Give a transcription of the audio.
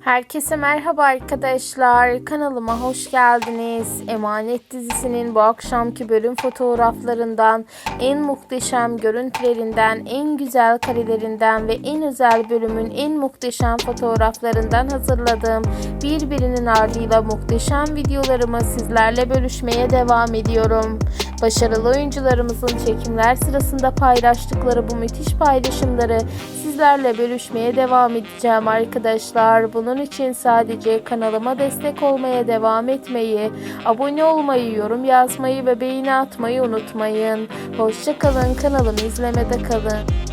Herkese merhaba arkadaşlar. Kanalıma hoş geldiniz. Emanet dizisinin bu akşamki bölüm fotoğraflarından, en muhteşem görüntülerinden, en güzel karelerinden ve en özel bölümün en muhteşem fotoğraflarından hazırladığım birbirinin ardıyla muhteşem videolarımı sizlerle bölüşmeye devam ediyorum. Başarılı oyuncularımızın çekimler sırasında paylaştıkları bu müthiş paylaşımları sizlerle bölüşmeye devam edeceğim arkadaşlar. Bunun için sadece kanalıma destek olmaya devam etmeyi, abone olmayı, yorum yazmayı ve beğeni atmayı unutmayın. Hoşçakalın kanalımı izlemede kalın.